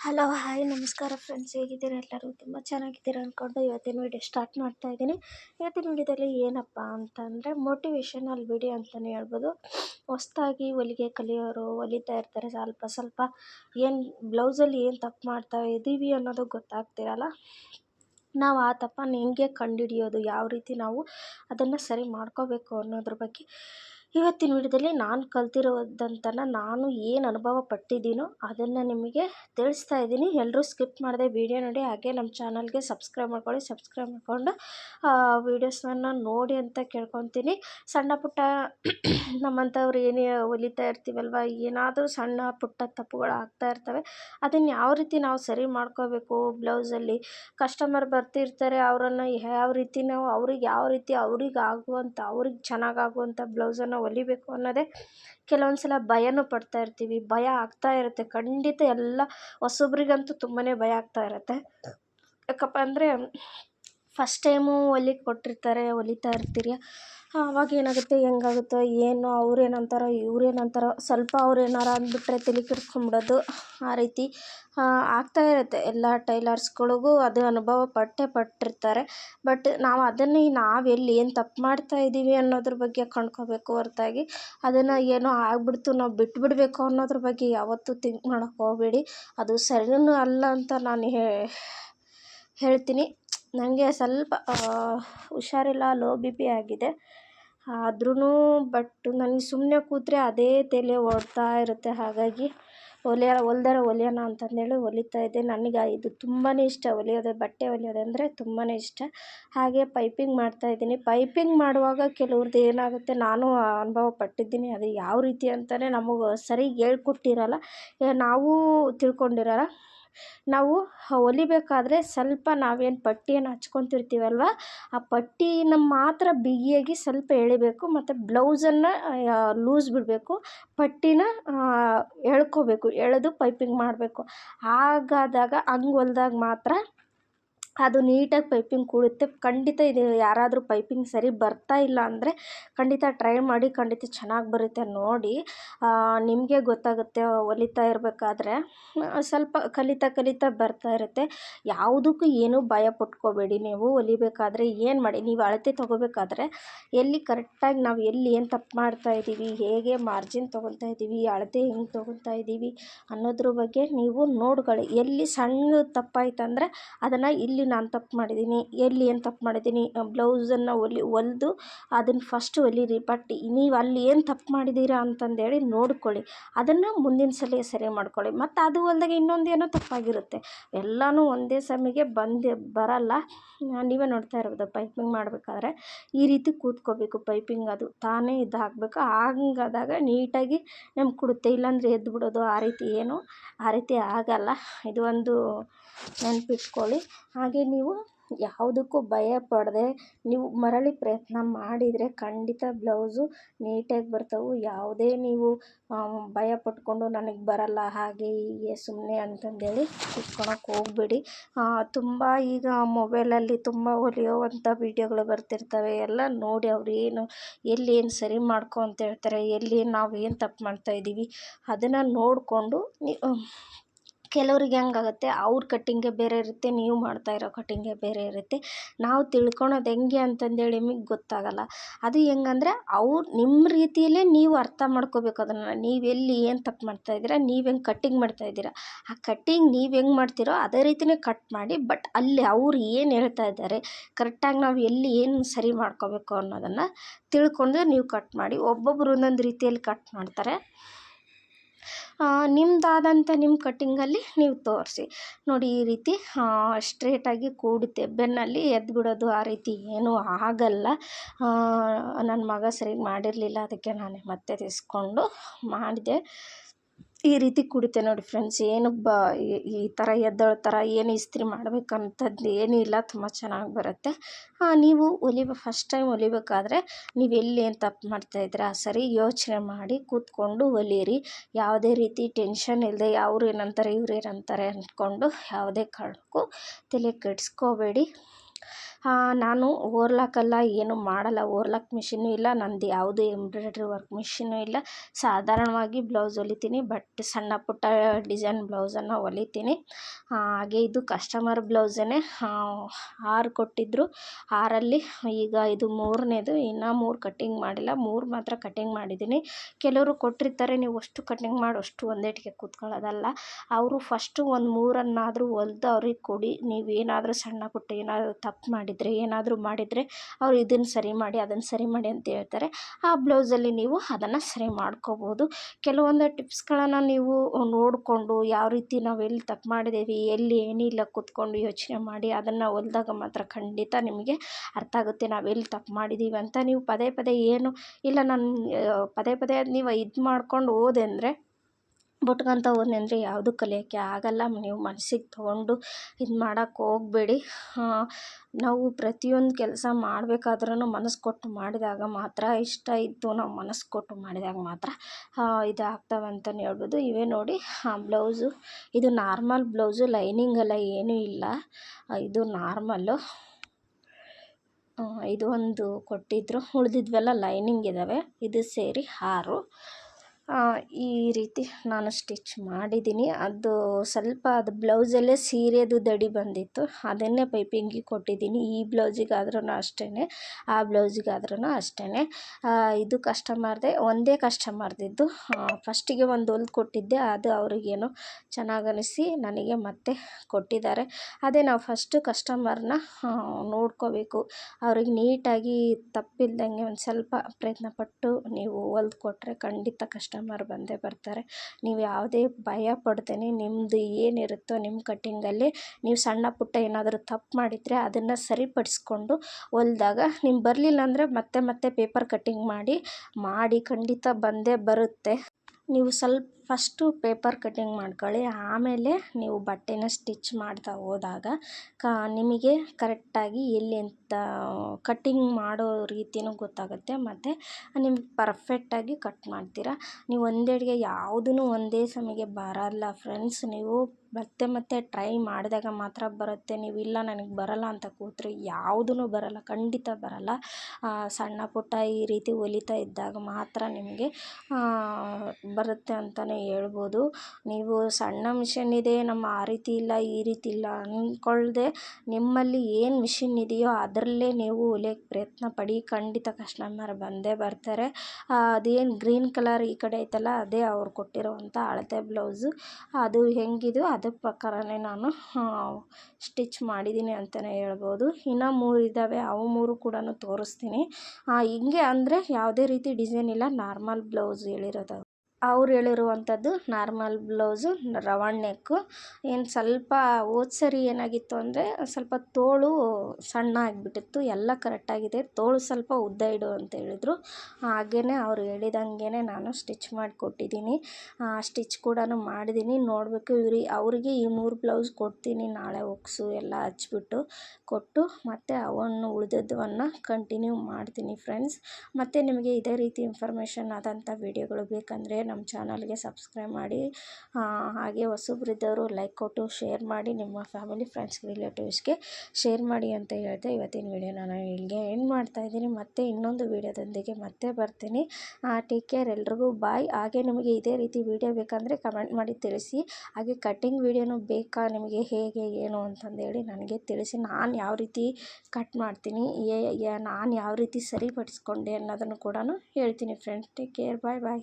Hello hi ನಮಸ್ಕಾರ friends ಹೇಗಿದ್ದೀರಾ? ಎಲ್ಲರೂ ತುಂಬ ಚೆನ್ನಾಗಿದ್ದೀರಾ ಅಂದ್ಕೊಂಡು ಇವತ್ತಿನ ವೀಡಿಯೋ ಸ್ಟಾರ್ಟ್ ಮಾಡ್ತಾ ಇದ್ದೀನಿ. ಇವತ್ತಿನ ವೀಡಿಯೋದಲ್ಲಿ ಏನಪ್ಪ ಅಂತಂದರೆ ಮೋಟಿವೇಶನಲ್ ವೀಡಿಯೋ ಅಂತಲೇ ಹೇಳ್ಬೋದು. ಹೊಸ್ದಾಗಿ ಹೊಲಿಗೆ ಕಲಿಯೋರು ಹೊಲಿತಾ ಇರ್ತಾರೆ. ಸ್ವಲ್ಪ ಸ್ವಲ್ಪ ಏನು ಬ್ಲೌಸಲ್ಲಿ ಏನು ತಪ್ಪು ಮಾಡ್ತಾ ಇದ್ದೀವಿ ಅನ್ನೋದು ಗೊತ್ತಾಗ್ತಿರಲ್ಲ. ನಾವು ಆ ತಪ್ಪನ್ನು ಹೆಂಗೆ ಕಂಡುಹಿಡಿಯೋದು, ಯಾವ ರೀತಿ ನಾವು ಅದನ್ನು ಸರಿ ಮಾಡ್ಕೋಬೇಕು ಅನ್ನೋದ್ರ ಬಗ್ಗೆ ಇವತ್ತಿನ ವಿಡಿಯೋದಲ್ಲಿ ನಾನು ಕಲ್ತಿರೋದಂತನ ನಾನು ಏನು ಅನುಭವ ಪಟ್ಟಿದ್ದೀನೋ ಅದನ್ನು ನಿಮಗೆ ತಿಳಿಸ್ತಾ ಇದ್ದೀನಿ. ಎಲ್ಲರೂ ಸ್ಕಿಪ್ ಮಾಡದೆ ವೀಡಿಯೋ ನೋಡಿ, ಹಾಗೆ ನಮ್ಮ ಚಾನಲ್ಗೆ ಸಬ್ಸ್ಕ್ರೈಬ್ ಮಾಡ್ಕೊಳ್ಳಿ, ಸಬ್ಸ್ಕ್ರೈಬ್ ಮಾಡಿಕೊಂಡು ವೀಡಿಯೋಸ್ನ ನೋಡಿ ಅಂತ ಕೇಳ್ಕೊತೀನಿ. ಸಣ್ಣ ಪುಟ್ಟ ನಮ್ಮಂಥವ್ರು ಏನೇ ಒಲಿತಾ ಇರ್ತೀವಲ್ವ, ಏನಾದರೂ ಸಣ್ಣ ಪುಟ್ಟ ತಪ್ಪುಗಳು ಆಗ್ತಾ ಇರ್ತವೆ, ಅದನ್ನು ಯಾವ ರೀತಿ ನಾವು ಸರಿ ಮಾಡ್ಕೋಬೇಕು ಬ್ಲೌಸಲ್ಲಿ? ಕಸ್ಟಮರ್ ಬರ್ತಿರ್ತಾರೆ, ಅವರನ್ನು ಯಾವ ರೀತಿ ನಾವು ಅವ್ರಿಗೆ ಯಾವ ರೀತಿ ಅವ್ರಿಗೆ ಆಗುವಂಥ ಅವ್ರಿಗೆ ಚೆನ್ನಾಗಾಗುವಂಥ ಬ್ಲೌಸನ್ನು ಹೊಲಿಬೇಕು ಅನ್ನೋದೇ ಕೆಲವೊಂದು ಸಲ ಭಯನೂ ಪಡ್ತಾ ಇರ್ತೀವಿ. ಭಯ ಆಗ್ತಾ ಇರುತ್ತೆ. ಖಂಡಿತ ಎಲ್ಲ ಹೊಸಬ್ರಿಗಂತೂ ತುಂಬಾ ಭಯ ಆಗ್ತಾ ಇರುತ್ತೆ. ಯಾಕಪ್ಪ ಅಂದರೆ ಫಸ್ಟ್ ಟೈಮು ಹೊಲಿಕ್ಕೆ ಕೊಟ್ಟಿರ್ತಾರೆ ಹೊಲಿತಾ ಇರ್ತೀರಿ. ಆವಾಗ ಏನಾಗುತ್ತೆ, ಹೆಂಗಾಗುತ್ತೆ, ಏನು ಅವ್ರು ಏನಂತಾರೋ ಇವ್ರು ಏನಂತಾರೋ ಸ್ವಲ್ಪ ಅವ್ರು ಏನಾರು ಅಂದ್ಬಿಟ್ರೆ ತಲೆ ಕೆಡ್ಸ್ಕೊಂಬಿಡೋದು ಆ ರೀತಿ ಆಗ್ತಾ ಇರುತ್ತೆ. ಎಲ್ಲ ಟೈಲರ್ಸ್ಗಳಿಗೂ ಅದು ಅನುಭವ ಪಟ್ಟೇ ಪಟ್ಟಿರ್ತಾರೆ. ಬಟ್ ನಾವು ಅದನ್ನೇ ನಾವೆಲ್ಲಿ ಏನು ತಪ್ಪು ಮಾಡ್ತಾ ಇದ್ದೀವಿ ಅನ್ನೋದ್ರ ಬಗ್ಗೆ ಕಂಡ್ಕೋಬೇಕು ಹೊರತಾಗಿ. ಅದನ್ನು ಏನೋ ಆಗ್ಬಿಡ್ತು, ನಾವು ಬಿಟ್ಬಿಡಬೇಕು ಅನ್ನೋದ್ರ ಬಗ್ಗೆ ಯಾವತ್ತೂ ಥಿಂಕ್ ಮಾಡೋಕ್ಕೆ ಹೋಗಬೇಡಿ. ಅದು ಸರಿನೂ ಅಲ್ಲ ಅಂತ ನಾನು ಹೇಳ್ತೀನಿ. ನನಗೆ ಸ್ವಲ್ಪ ಹುಷಾರಿಲ್ಲ ಲೋ ಬಿ ಪಿ ಆಗಿದೆ. ಆದ್ರೂ ಬಟ್ ನನಗೆ ಸುಮ್ಮನೆ ಕೂತರೆ ಅದೇ ತಲೆ ಓಡ್ತಾ ಇರುತ್ತೆ. ಹಾಗಾಗಿ ಹೊಲಿಯ ಹೊಲ್ದಾರ ಹೊಲಿಯೋಣ ಅಂತಂದೇಳಿ ಹೊಲಿತಾ ಇದ್ದೆ. ನನಗೆ ಇದು ತುಂಬಾ ಇಷ್ಟ ಹೊಲಿಯೋದು ಬಟ್ಟೆ ಹೊಲಿಯೋದಂದರೆ ತುಂಬಾ ಇಷ್ಟ. ಹಾಗೆ ಪೈಪಿಂಗ್ ಮಾಡ್ತಾ ಇದ್ದೀನಿ. ಪೈಪಿಂಗ್ ಮಾಡುವಾಗ ಕೆಲವ್ರದ್ದು ಏನಾಗುತ್ತೆ, ನಾನು ಅನುಭವ ಪಟ್ಟಿದ್ದೀನಿ. ಅದು ಯಾವ ರೀತಿ ಅಂತಲೇ ನಮಗೆ ಸರಿಗೆ ಹೇಳ್ಕೊಟ್ಟಿರಲ್ಲ. ನಾವು ತಿಳ್ಕೊಂಡಿರಲ್ಲ. ನಾವು ಹೊಲಿಬೇಕಾದ್ರೆ ಸ್ವಲ್ಪ ನಾವೇನು ಪಟ್ಟಿಯನ್ನು ಹಚ್ಕೊತಿರ್ತೀವಲ್ವ? ಆ ಪಟ್ಟಿನ ಮಾತ್ರ ಬಿಗಿಯಾಗಿ ಸ್ವಲ್ಪ ಎಳಿಬೇಕು, ಮತ್ತು ಬ್ಲೌಸನ್ನು ಲೂಸ್ ಬಿಡಬೇಕು, ಪಟ್ಟಿನ ಎಳ್ಕೊಬೇಕು, ಎಳೆದು ಪೈಪಿಂಗ್ ಮಾಡಬೇಕು. ಹಾಗಾದಾಗ ಹಂಗೆ ಹೊಲ್ದಾಗ ಮಾತ್ರ ಅದು ನೀಟಾಗಿ ಪೈಪಿಂಗ್ ಕೂಡುತ್ತೆ. ಖಂಡಿತ ಇದು ಯಾರಾದರೂ ಪೈಪಿಂಗ್ ಸರಿ ಬರ್ತಾ ಇಲ್ಲ ಅಂದರೆ ಖಂಡಿತ ಟ್ರೈ ಮಾಡಿ, ಖಂಡಿತ ಚೆನ್ನಾಗಿ ಬರುತ್ತೆ ನೋಡಿ. ನಿಮಗೆ ಗೊತ್ತಾಗುತ್ತೆ ಹೊಲಿತಾ ಇರಬೇಕಾದ್ರೆ. ಸ್ವಲ್ಪ ಕಲಿತಾ ಕಲಿತಾ ಬರ್ತಾ ಇರುತ್ತೆ. ಯಾವುದಕ್ಕೂ ಏನೂ ಭಯ ಪಟ್ಕೋಬೇಡಿ. ನೀವು ಹೊಲಿಬೇಕಾದ್ರೆ ಏನು ಮಾಡಿ, ನೀವು ಅಳತೆ ತೊಗೋಬೇಕಾದ್ರೆ ಎಲ್ಲಿ ಕರೆಕ್ಟಾಗಿ ನಾವು ಎಲ್ಲಿ ಏನು ತಪ್ಪು ಮಾಡ್ತಾ ಇದ್ದೀವಿ, ಹೇಗೆ ಮಾರ್ಜಿನ್ ತೊಗೊತಾ ಇದ್ದೀವಿ, ಅಳತೆ ಹೆಂಗೆ ತೊಗೊತಾ ಇದ್ದೀವಿ ಅನ್ನೋದ್ರ ಬಗ್ಗೆ ನೀವು ನೋಡ್ಕೊಳ್ಳಿ. ಎಲ್ಲಿ ಸಣ್ಣ ತಪ್ಪಾಯ್ತಂದರೆ ಅದನ್ನು ಇಲ್ಲಿ ನಾನು ತಪ್ಪು ಮಾಡಿದ್ದೀನಿ, ಎಲ್ಲಿ ಏನು ತಪ್ಪು ಮಾಡಿದ್ದೀನಿ ಬ್ಲೌಸನ್ನು ಹೊಲಿ ಹೊಲ್ದು ಅದನ್ನು ಫಸ್ಟ್ ಹೊಲೀರಿ ಬಟ್ ನೀವು ಅಲ್ಲಿ ಏನು ತಪ್ಪು ಮಾಡಿದ್ದೀರಾ ಅಂತಂದೇಳಿ ನೋಡ್ಕೊಳ್ಳಿ. ಅದನ್ನು ಮುಂದಿನ ಸಲ ಸರಿ ಮಾಡ್ಕೊಳ್ಳಿ. ಮತ್ತು ಅದು ಹೊಲ್ದಾಗ ಇನ್ನೊಂದು ಏನೋ ತಪ್ಪಾಗಿರುತ್ತೆ. ಎಲ್ಲನೂ ಒಂದೇ ಸಮಿಗೆ ಬಂದು, ಬರಲ್ಲ. ನೀವೇ ನೋಡ್ತಾ ಇರ್ಬೋದು ಪೈಪಿಂಗ್ ಮಾಡಬೇಕಾದ್ರೆ. ಈ ರೀತಿ ಕೂತ್ಕೋಬೇಕು ಪೈಪಿಂಗ್ ಅದು. ತಾನೇ ಇದಾಗಬೇಕು. ಹಂಗಾದಾಗ ನೀಟಾಗಿ ನಮ್ಗೆ ಕೊಡುತ್ತೆ ಇಲ್ಲಾಂದರೆ ಎದ್ದು ಬಿಡೋದು ಆ ರೀತಿ ಏನು, ಆ ರೀತಿ ಆಗಲ್ಲ. ಇದು ಒಂದು ನೆನಪಿಟ್ಕೊಳ್ಳಿ. ಹಾಗೆ ನೀವು ಯಾವುದಕ್ಕೂ ಭಯ ಪಡದೆ ನೀವು ಮರಳಿ ಪ್ರಯತ್ನ ಮಾಡಿದರೆ ಖಂಡಿತ ಬ್ಲೌಸು ನೀಟಾಗಿ ಬರ್ತವೆ. ಯಾವುದೇ ನೀವು ಭಯ ಪಟ್ಕೊಂಡು ನನಗೆ ಬರಲ್ಲ, ಹಾಗೆ ಹೀಗೆ ಸುಮ್ಮನೆ ಅಂತಂದೇಳಿ ಕುತ್ಕೊಳಕ್ಕೆ ಹೋಗ್ಬೇಡಿ. ತುಂಬ ಈಗ ಮೊಬೈಲಲ್ಲಿ ತುಂಬ ಹೊಲಿಯೋವಂಥ ವೀಡಿಯೋಗಳು ಬರ್ತಿರ್ತವೆ. ಎಲ್ಲ ನೋಡಿ ಅವ್ರು ಏನು, ಎಲ್ಲಿ ಏನು ಸರಿ ಮಾಡ್ಕೊ ಅಂತ ಹೇಳ್ತಾರೆ, ಎಲ್ಲಿ ನಾವು ಏನು ತಪ್ಪು ಮಾಡ್ತಾಯಿದ್ದೀವಿ ಅದನ್ನು ನೋಡಿಕೊಂಡು ನೀವು ಕೆಲವ್ರಿಗೆ ಹೆಂಗಾಗುತ್ತೆ, ಅವ್ರ ಕಟ್ಟಿಂಗೇ ಬೇರೆ ಇರುತ್ತೆ, ನೀವು ಮಾಡ್ತಾ ಇರೋ ಕಟ್ಟಿಂಗೇ ಬೇರೆ ಇರುತ್ತೆ. ನಾವು ತಿಳ್ಕೊಳೋದು ಹೆಂಗೆ ಅಂತಂದೇಳಿ ನಿಮಗೆ ಗೊತ್ತಾಗಲ್ಲ. ಅದು ಹೆಂಗಂದ್ರೆ ಅವ್ರು ನಿಮ್ಮ ರೀತಿಯಲ್ಲೇ ನೀವು ಅರ್ಥ ಮಾಡ್ಕೋಬೇಕು ಅದನ್ನು. ಎಲ್ಲಿ ಏನು ತಪ್ಪು ಮಾಡ್ತಾ ಇದ್ದೀರಾ, ನೀವು ಹೆಂಗೆ ಕಟ್ಟಿಂಗ್ ಮಾಡ್ತಾ ಇದ್ದೀರಾ. ಆ ಕಟ್ಟಿಂಗ್ ನೀವು ಹೆಂಗೆ ಮಾಡ್ತೀರೋ ಅದೇ ರೀತಿಯೇ ಕಟ್ ಮಾಡಿ ಬಟ್ ಅಲ್ಲಿ ಅವ್ರು ಏನು ಹೇಳ್ತಾ ಇದ್ದಾರೆ ಕರೆಕ್ಟಾಗಿ ನಾವು ಎಲ್ಲಿ ಏನು ಸರಿ ಮಾಡ್ಕೋಬೇಕು ಅನ್ನೋದನ್ನು ತಿಳ್ಕೊಂಡು ನೀವು ಕಟ್ ಮಾಡಿ ಒಬ್ಬೊಬ್ಬರು ಒಂದೊಂದು ರೀತಿಯಲ್ಲಿ ಕಟ್ ಮಾಡ್ತಾರೆ. ನಿಮ್ಮದಾದಂಥ ನಿಮ್ಮ ಕಟ್ಟಿಂಗಲ್ಲಿ ನೀವು ತೋರಿಸಿ. ನೋಡಿ, ಈ ರೀತಿ ಸ್ಟ್ರೇಟಾಗಿ ಕೂಡುತ್ತೆ ಬೆನ್ನಲ್ಲಿ ಎದ್ದು ಬಿಡೋದು ಆ ರೀತಿ ಏನೂ ಆಗಲ್ಲ. ನನ್ನ ಮಗ ಸರಿಯಾಗಿ ಮಾಡಿರಲಿಲ್ಲ, ಅದಕ್ಕೆ ನಾನೇ ಮತ್ತೆ ತಿಸ್ಕೊಂಡು ಮಾಡಿದೆ. ಈ ರೀತಿ ಕುಡಿತೆ ನೋಡಿ ಫ್ರೆಂಡ್ಸ್ ಏನು ಬ ಈ ಥರ ಎದ್ದೇಳೋ ಥರ ಏನು ಇಸ್ತ್ರಿ ಮಾಡಬೇಕಂತದ್ದು ಏನೂ ಇಲ್ಲ, ತುಂಬ ಚೆನ್ನಾಗಿ ಬರುತ್ತೆ. ನೀವು ಹೊಲಿಬ ಫಸ್ಟ್ ಟೈಮ್ ಹೊಲಿಬೇಕಾದ್ರೆ ನೀವು ಎಲ್ಲಿ ಏನು ತಪ್ಪು ಮಾಡ್ತಾಯಿದ್ದೀರಾ ಸರಿ ಯೋಚನೆ ಮಾಡಿ ಕೂತ್ಕೊಂಡು ಹೊಲೀರಿ ಯಾವುದೇ ರೀತಿ ಟೆನ್ಷನ್ ಇಲ್ಲದೆ ಅವ್ರು ಏನಂತಾರೆ, ಇವ್ರು ಏನಂತಾರೆ ಅಂದ್ಕೊಂಡು ಯಾವುದೇ ಕಾರಣಕ್ಕೂ ತಲೆ ಕೆಡಿಸ್ಕೋಬೇಡಿ. ನಾನು ಓರ್ಲಾಕಲ್ಲ ಏನು ಮಾಡಲ್ಲ. ಓರ್ಲಾಕ್ ಮಿಷಿನ್ನು ಇಲ್ಲ, ನಂದು ಯಾವುದೇ ಎಂಬ್ರಾಯ್ಡ್ರಿ ವರ್ಕ್ ಮಿಷಿನ್ನು ಇಲ್ಲ. ಸಾಧಾರಣವಾಗಿ ಬ್ಲೌಸ್ ಹೊಲಿತೀನಿ ಬಟ್ ಸಣ್ಣ ಪುಟ್ಟ ಡಿಸೈನ್ ಬ್ಲೌಸನ್ನು ಹೊಲಿತೀನಿ. ಹಾಗೆ ಇದು ಕಸ್ಟಮರ್ ಬ್ಲೌಸೇ ಆರು ಕೊಟ್ಟಿದ್ದರು ಆರಲ್ಲಿ ಈಗ ಇದು ಮೂರನೇದು. ಇನ್ನೂ ಮೂರು ಕಟ್ಟಿಂಗ್ ಮಾಡಿಲ್ಲ. ಮೂರು ಮಾತ್ರ ಕಟ್ಟಿಂಗ್ ಮಾಡಿದ್ದೀನಿ ಕೆಲವರು ಕೊಟ್ಟಿರ್ತಾರೆ, ನೀವು ಅಷ್ಟು ಕಟ್ಟಿಂಗ್ ಮಾಡಿ, ಅಷ್ಟು ಒಂದೇಟಿಗೆ ಕೂತ್ಕೊಳ್ಳೋದಲ್ಲ. ಅವರು ಫಸ್ಟು ಒಂದು ಮೂರನ್ನಾದರೂ ಹೊಲ್ದು ಅವ್ರಿಗೆ ಕೊಡಿ. ನೀವೇನಾದರೂ ಸಣ್ಣ ಪುಟ್ಟ ಏನಾದರೂ ತಪ್ಪು ಮಾಡಿದರೆ, ಏನಾದರೂ ಮಾಡಿದರೆ ಅವರು ಇದನ್ನು ಸರಿ ಮಾಡಿ, ಅದನ್ನು ಸರಿ ಮಾಡಿ ಅಂತ ಹೇಳ್ತಾರೆ. ಆ ಬ್ಲೌಸಲ್ಲಿ ನೀವು ಅದನ್ನು ಸರಿ ಮಾಡ್ಕೋಬೋದು. ಕೆಲವೊಂದು ಟಿಪ್ಸ್ಗಳನ್ನು ನೀವು ನೋಡಿಕೊಂಡು ಯಾವ ರೀತಿ ನಾವು ಎಲ್ಲಿ ತಪ್ಪು ಮಾಡಿದ್ದೀವಿ ಎಲ್ಲಿ ಏನಿಲ್ಲ ಕೂತ್ಕೊಂಡು ಯೋಚನೆ ಮಾಡಿ ಅದನ್ನು ಹೊಲ್ದಾಗ ಮಾತ್ರ ಖಂಡಿತ ನಿಮಗೆ ಅರ್ಥ ಆಗುತ್ತೆ. ನಾವು ಎಲ್ಲಿ ತಪ್ಪು ಮಾಡಿದ್ದೀವಿ ಅಂತ ನೀವು ಪದೇ ಪದೇ ಏನು ಇಲ್ಲ, ನಾನು ಪದೇ ಪದೇ ನೀವು ಇದು ಮಾಡ್ಕೊಂಡು ಹೋದೆ ಅಂದರೆ ಬಿಟ್ಕೊಂತ ಹೋದ್ನಿ ಅಂದರೆ ಯಾವುದೂ ಕಲಿಯೋಕ್ಕೆ ಆಗೋಲ್ಲ. ನೀವು ಮನ್ಸಿಗೆ ತೊಗೊಂಡು ಇದು ಮಾಡೋಕ್ಕೆ ಹೋಗ್ಬೇಡಿ. ನಾವು ಪ್ರತಿಯೊಂದು ಕೆಲಸ ಮಾಡಬೇಕಾದ್ರೂ ಮನಸ್ಸು ಕೊಟ್ಟು ಮಾಡಿದಾಗ ಮಾತ್ರ ಇಷ್ಟ ಇದ್ದು ನಾವು ಮನಸ್ಸು ಕೊಟ್ಟು ಮಾಡಿದಾಗ ಮಾತ್ರ ಇದು ಆಗ್ತವೆ ಅಂತಲೇ ಹೇಳ್ಬೋದು. ಇವೇ ನೋಡಿ ಬ್ಲೌಸು, ಇದು ನಾರ್ಮಲ್ ಬ್ಲೌಸು, ಲೈನಿಂಗ್ ಎಲ್ಲ ಏನೂ ಇಲ್ಲ. ಇದು ನಾರ್ಮಲ್ಲು. ಇದು ಒಂದು ಕೊಟ್ಟಿದ್ದರು ಉಳಿದಿದ್ವೆಲ್ಲ ಲೈನಿಂಗ್ ಇದ್ದಾವೆ ಇದು ಸೇರಿ ಆರು. ಈ ರೀತಿ ನಾನು ಸ್ಟಿಚ್ ಮಾಡಿದ್ದೀನಿ. ಅದು ಸ್ವಲ್ಪ ಅದು ಬ್ಲೌಸಲ್ಲೇ ಸೀರೆದು ದಡಿ ಬಂದಿತ್ತು. ಅದನ್ನೇ ಪೈಪಿಂಗಿಗೆ ಕೊಟ್ಟಿದ್ದೀನಿ. ಈ ಬ್ಲೌಸಿಗಾದ್ರೂ ಅಷ್ಟೇ ಆ ಬ್ಲೌಸಿಗಾದ್ರೂ ಅಷ್ಟೇ ಇದು ಕಸ್ಟಮರ್ದೇ, ಒಂದೇ ಕಸ್ಟಮರ್ದಿದ್ದು. ಫಸ್ಟಿಗೆ ಒಂದು ಹೊಲ್ದು ಕೊಟ್ಟಿದ್ದೆ. ಅದು ಅವ್ರಿಗೇನೋ ಚೆನ್ನಾಗನಿಸಿ ನನಗೆ ಮತ್ತೆ ಕೊಟ್ಟಿದ್ದಾರೆ. ಅದೇ ನಾವು ಫಸ್ಟು ಕಸ್ಟಮರ್ನ ನೋಡ್ಕೋಬೇಕು. ಅವ್ರಿಗೆ ನೀಟಾಗಿ ತಪ್ಪಿಲ್ದಂಗೆ ಒಂದು ಸ್ವಲ್ಪ ಪ್ರಯತ್ನಪಟ್ಟು ನೀವು ಹೊಲ್ದು ಕೊಟ್ಟರೆ ಖಂಡಿತ ಕಸ್ಟಮರ್ ಬಂದೇ ಬರ್ತಾರೆ. ನೀವು ಯಾವುದೇ ಭಯ ಪಡ್ದೇನೆ ನಿಮ್ಮದು ಏನಿರುತ್ತೋ ನಿಮ್ಮ ಕಟ್ಟಿಂಗಲ್ಲಿ ನೀವು ಸಣ್ಣ ಪುಟ್ಟ ಏನಾದರೂ ತಪ್ಪು ಮಾಡಿದರೆ ಅದನ್ನು ಸರಿಪಡಿಸ್ಕೊಂಡು ಹೊಲ್ದಾಗ ನಿಮ್ಗೆ ಬರಲಿಲ್ಲ ಅಂದರೆ ಮತ್ತೆ ಮತ್ತೆ ಪೇಪರ್ ಕಟ್ಟಿಂಗ್ ಮಾಡಿ ಮಾಡಿ ಖಂಡಿತ ಬಂದೇ ಬರುತ್ತೆ. ನೀವು ಸ್ವಲ್ಪ ಫಸ್ಟು ಪೇಪರ್ ಕಟ್ಟಿಂಗ್ ಮಾಡ್ಕೊಳ್ಳಿ. ಆಮೇಲೆ ನೀವು ಬಟ್ಟೆನ ಸ್ಟಿಚ್ ಮಾಡ್ತಾ ಹೋದಾಗ ಕ, ನಿಮಗೆ ಕರೆಕ್ಟಾಗಿ ಎಲ್ಲಿ ಅಂತ ಕಟ್ಟಿಂಗ್ ಮಾಡೋ ರೀತಿಯೂ ಗೊತ್ತಾಗುತ್ತೆ. ಮತ್ತು ನಿಮ್ಗೆ ಪರ್ಫೆಕ್ಟಾಗಿ ಕಟ್ ಮಾಡ್ತೀರ. ನೀವು ಒಂದೆಡೆಗೆ ಯಾವುದೂ ಒಂದೇ ಸಮಯಕ್ಕೆ ಬರಲ್ಲ. ಫ್ರೆಂಡ್ಸ್, ನೀವು ಮತ್ತೆ ಮತ್ತೆ ಟ್ರೈ ಮಾಡಿದಾಗ ಮಾತ್ರ ಬರುತ್ತೆ. ನೀವು ಇಲ್ಲ ನನಗೆ ಬರಲ್ಲ ಅಂತ ಕೂತ್ರೆ ಯಾವುದೂ ಬರಲ್ಲ, ಖಂಡಿತ ಬರಲ್ಲ. ಸಣ್ಣ ಪುಟ್ಟ ಈ ರೀತಿ ಹೊಲಿತಾ ಇದ್ದಾಗ ಮಾತ್ರ ನಿಮಗೆ ಬರುತ್ತೆ ಅಂತಲೇ ಹೇಳ್ಬೋದು. ನೀವು ಸಣ್ಣ ಮಿಷನ್ ಇದೆ, ನಮ್ಮ ಆ ರೀತಿ ಇಲ್ಲ, ಈ ರೀತಿ ಇಲ್ಲ ಅಂದ್ಕೊಳ್ದೆ ನಿಮ್ಮಲ್ಲಿ ಏನು ಮಿಷಿನ್ ಇದೆಯೋ ಅದರಲ್ಲೇ ನೀವು ಹೊಲಿಯೋಕ್ಕೆ ಪ್ರಯತ್ನ ಪಡಿ. ಖಂಡಿತ ಕಸ್ಟಮರ್ ಬಂದೇ ಬರ್ತಾರೆ. ಅದೇನು ಗ್ರೀನ್ ಕಲರ್ ಈ ಕಡೆ ಐತಲ್ಲ, ಅದೇ ಅವ್ರು ಕೊಟ್ಟಿರೋವಂಥ ಅಳತೆ ಬ್ಲೌಸು ಅದು ಹೆಂಗಿದೆಯೋ ಅದ್ರ ಪ್ರಕಾರವೇ ನಾನು ಸ್ಟಿಚ್ ಮಾಡಿದ್ದೀನಿ ಅಂತಲೇ ಹೇಳ್ಬೋದು. ಇನ್ನು ಮೂರು ಇದ್ದಾವೆ ಅವು ಮೂರು ಕೂಡ ತೋರಿಸ್ತೀನಿ. ಹಿಂಗೆ ಅಂದರೆ ಯಾವುದೇ ರೀತಿ ಡಿಸೈನ್ ಇಲ್ಲ ನಾರ್ಮಲ್ ಬ್ಲೌಸ್ ಹೇಳಿರೋದು ಅವ್ರು ಹೇಳಿರುವಂಥದ್ದು ನಾರ್ಮಲ್ ಬ್ಲೌಸು ರವಣ್ ನೆಕ್ಕು. ಏನು ಸ್ವಲ್ಪ ಹೋದ ಸರಿ ಏನಾಗಿತ್ತು ಅಂದರೆ ಸ್ವಲ್ಪ ತೋಳು ಸಣ್ಣ ಆಗಿಬಿಟ್ಟಿತ್ತು, ಎಲ್ಲ ಕರೆಕ್ಟಾಗಿದೆ ತೋಳು ಸ್ವಲ್ಪ ಉದ್ದ ಇಡು ಅಂತ ಹೇಳಿದ್ರು. ಹಾಗೆಯೇ ಅವ್ರು ಹೇಳಿದಂಗೆ ನಾನು ಸ್ಟಿಚ್ ಮಾಡಿ ಕೊಟ್ಟಿದ್ದೀನಿ ಸ್ಟಿಚ್ ಕೂಡ ಮಾಡಿದ್ದೀನಿ. ನೋಡಬೇಕು ಇವ್ರಿ, ಅವರಿಗೆ ಈ ಮೂರು ಬ್ಲೌಸ್ ಕೊಡ್ತೀನಿ, ನಾಳೆ ಒಕ್ಸು ಎಲ್ಲ ಹಚ್ಬಿಟ್ಟು ಕೊಟ್ಟು ಮತ್ತು ಅವನ್ನು ಉಳಿದದ್ದನ್ನು ಕಂಟಿನ್ಯೂ ಮಾಡ್ತೀನಿ ಫ್ರೆಂಡ್ಸ್ ಮತ್ತು ನಿಮಗೆ ಇದೇ ರೀತಿ ಇನ್ಫಾರ್ಮೇಷನ್ ಆದಂಥ ವೀಡಿಯೋಗಳು ಬೇಕಂದರೆ ನಮ್ಮ ಚಾನಲ್ಗೆ ಸಬ್ಸ್ಕ್ರೈಬ್ ಮಾಡಿ ಹಾಗೆ ಹೊಸಬ್ರಿದ್ದವರು ಲೈಕ್ ಕೊಟ್ಟು, ಶೇರ್ ಮಾಡಿ, ನಿಮ್ಮ ಫ್ಯಾಮಿಲಿ ಫ್ರೆಂಡ್ಸ್ ರಿಲೇಟಿವ್ಸ್ಗೆ ಶೇರ್ ಮಾಡಿ ಅಂತ ಹೇಳ್ತಾ ಇವತ್ತಿನ ವಿಡಿಯೋ ನಾನು ಇಲ್ಲಿಗೆ ಎಂಡ್ ಮಾಡ್ತಾಯಿದ್ದೀನಿ ಮತ್ತೆ ಇನ್ನೊಂದು ವೀಡಿಯೋದೊಂದಿಗೆ ಮತ್ತೆ ಬರ್ತೀನಿ. ಟೇಕ್ ಕೇರ್ ಎಲ್ರಿಗೂ. ಬಾಯ್ ಹಾಗೆ ನಿಮಗೆ ಇದೇ ರೀತಿ ವಿಡಿಯೋ ಬೇಕಂದರೆ ಕಮೆಂಟ್ ಮಾಡಿ ತಿಳಿಸಿ. ಹಾಗೆ ಕಟ್ಟಿಂಗ್ ವೀಡಿಯೋನೂ ಬೇಕಾ, ನಿಮಗೆ ಹೇಗೆ, ಏನು ಅಂತಂದೇಳಿ ನನಗೆ ತಿಳಿಸಿ. ನಾನು ಯಾವ ರೀತಿ ಕಟ್ ಮಾಡ್ತೀನಿ ನಾನು ಯಾವ ರೀತಿ ಸರಿಪಡಿಸ್ಕೊಂಡೆ ಅನ್ನೋದನ್ನು ಕೂಡ ಹೇಳ್ತೀನಿ friends take care bye bye